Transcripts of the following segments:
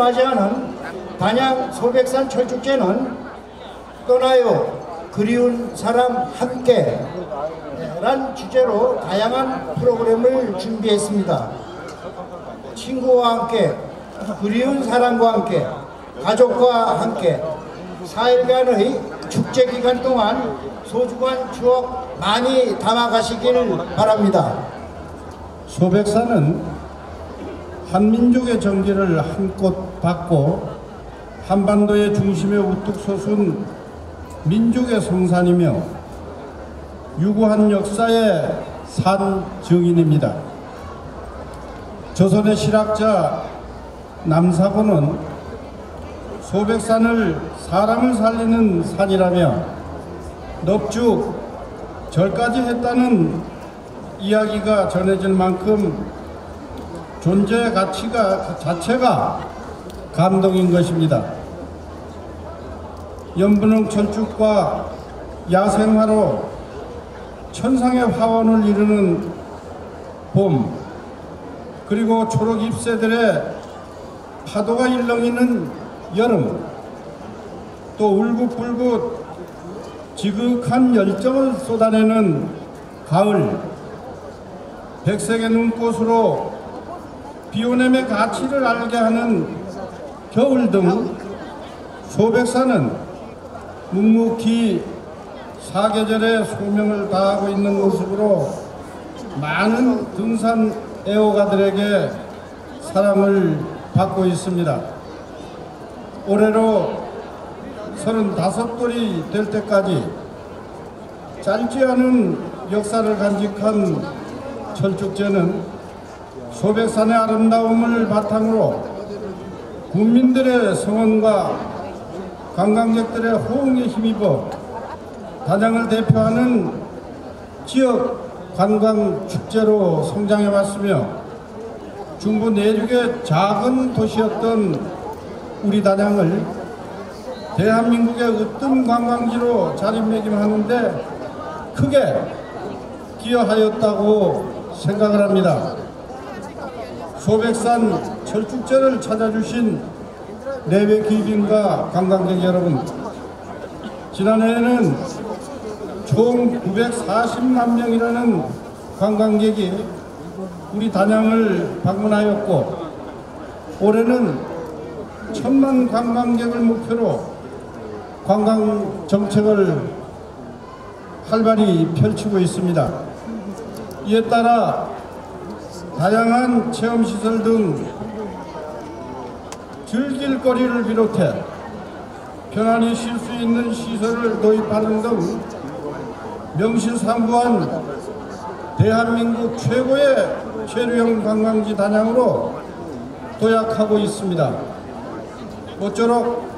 올해로 35회째를 맞이하는 단양 소백산 철쭉제는 떠나요 그리운 사람 함께 란 주제로 다양한 프로그램을 준비했습니다. 친구와 함께 그리운 사람과 함께 가족과 함께 4일간의 축제 기간 동안 소중한 추억 많이 담아가시길 바랍니다. 소백산은 한민족의 정기를 한껏 받고 한반도의 중심에 우뚝 솟은 민족의 성산이며 유구한 역사의 산 증인입니다. 조선의 실학자 남사고는 소백산을 사람을 살리는 산이라며 넙죽 절까지 했다는 이야기가 전해질 만큼 존재의 가치가 자체가 감동인 것입니다. 연분홍 철쭉과 야생화로 천상의 화원을 이루는 봄 그리고 초록 잎새들의 파도가 일렁이는 여름 또 울긋불긋 지극한 열정을 쏟아내는 가을 백색의 눈꽃으로 비오냄의 가치를 알게 하는 겨울 등 소백산은 묵묵히 사계절의 소명을 다하고 있는 모습으로 많은 등산 애호가들에게 사랑을 받고 있습니다. 올해로 35돌이 될 때까지 짧지 않은 역사를 간직한 철쭉제는 소백산의 아름다움을 바탕으로 국민들의 성원과 관광객들의 호응에 힘입어 단양을 대표하는 지역 관광 축제로 성장해 왔으며 중부 내륙의 작은 도시였던 우리 단양을 대한민국의 으뜸 관광지로 자리매김하는데 크게 기여하였다고 생각을 합니다. 소백산 철쭉제를 찾아주신 내외 귀빈과 관광객 여러분 지난해에는 총 940만 명이라는 관광객이 우리 단양을 방문하였고 올해는 천만 관광객을 목표로 관광 정책을 활발히 펼치고 있습니다. 이에 따라 다양한 체험시설 등 즐길 거리를 비롯해 편안히 쉴 수 있는 시설을 도입하는 등 명실상부한 대한민국 최고의 체류형 관광지 단양으로 도약하고 있습니다. 모쪼록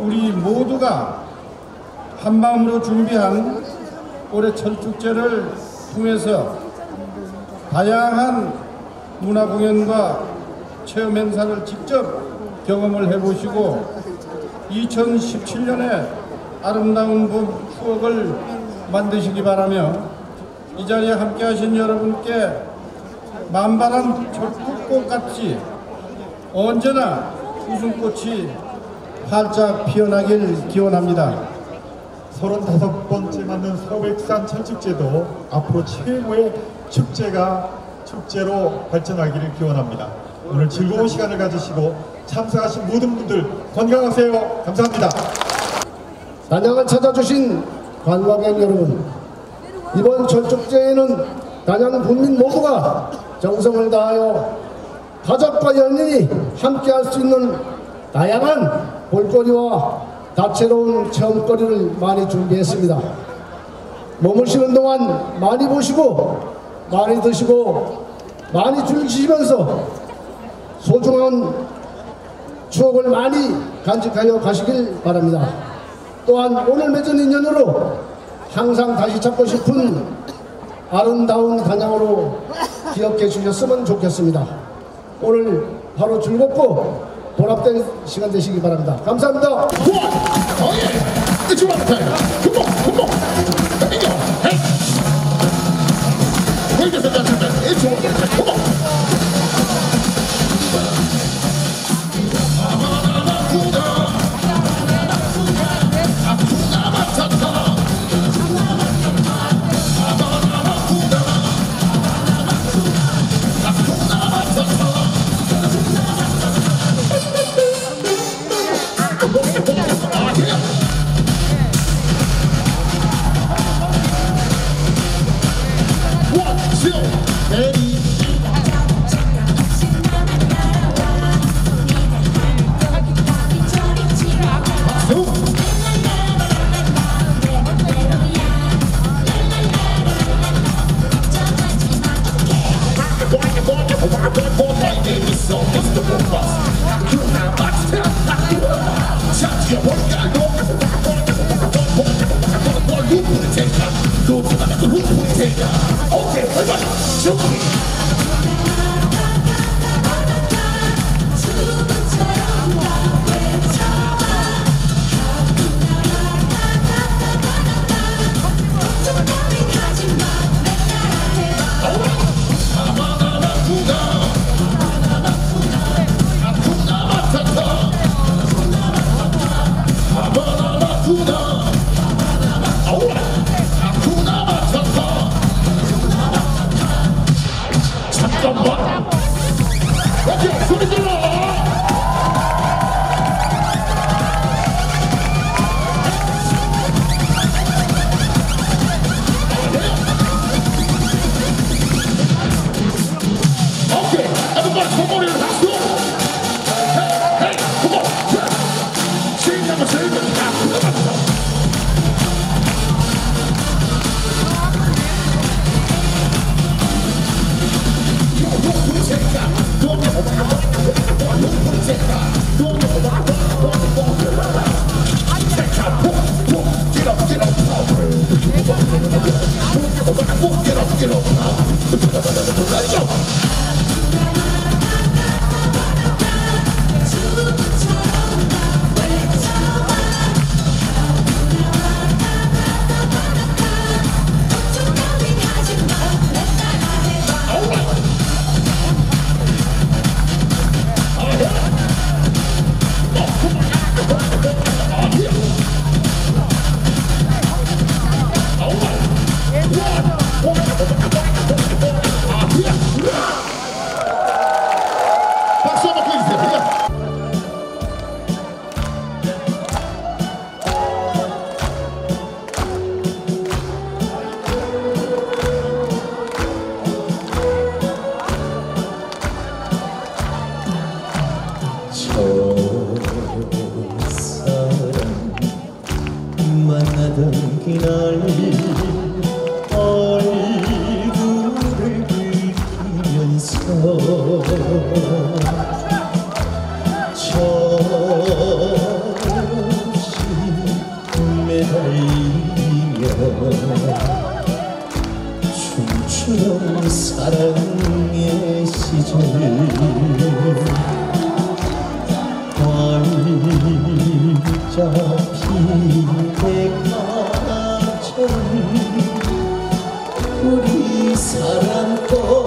우리 모두가 한마음으로 준비한 올해 철쭉제를 통해서 다양한 문화 공연과 체험 행사를 직접 경험을 해보시고 2017년에 아름다운 봄 추억을 만드시기 바라며 이 자리에 함께 하신 여러분께 만발한 철쭉꽃같이 언제나 웃음꽃이 활짝 피어나길 기원합니다. 35번째 맞는 소백산 철축제도 앞으로 최고의 축제가 축제로 발전하기를 기원합니다. 오늘 즐거운 시간을 가지시고 참석하신 모든 분들 건강하세요. 감사합니다. 단양을 찾아주신 관광객 여러분 이번 철쭉제에는 단양 국민 모두가 정성을 다하여 가족과 연인이 함께할 수 있는 다양한 볼거리와 다채로운 체험거리를 많이 준비했습니다. 머무시는 동안 많이 보시고 많이 드시고 많이 즐기시면서 소중한 추억을 많이 간직하여 가시길 바랍니다. 또한 오늘 맺은 인연으로 항상 다시 찾고 싶은 아름다운 단양으로 기억해 주셨으면 좋겠습니다. 오늘 하루 즐겁고 보람된 시간 되시기 바랍니다. 감사합니다. ほら! Buddha. 없이 매달리며 춤추는 사랑의 시절 발잡히 때까지 우리 사랑 꽃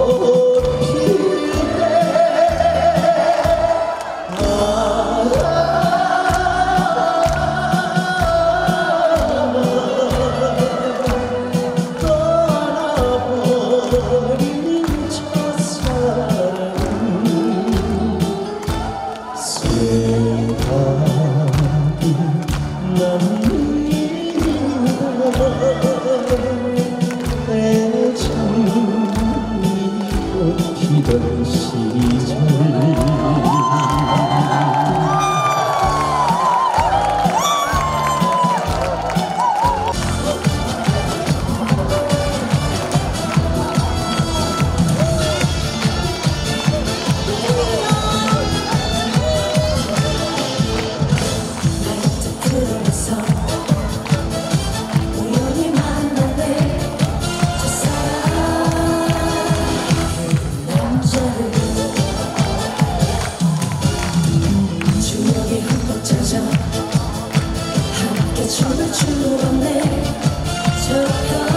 저도 처음에 저렇게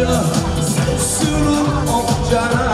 따져 살 수는 없잖아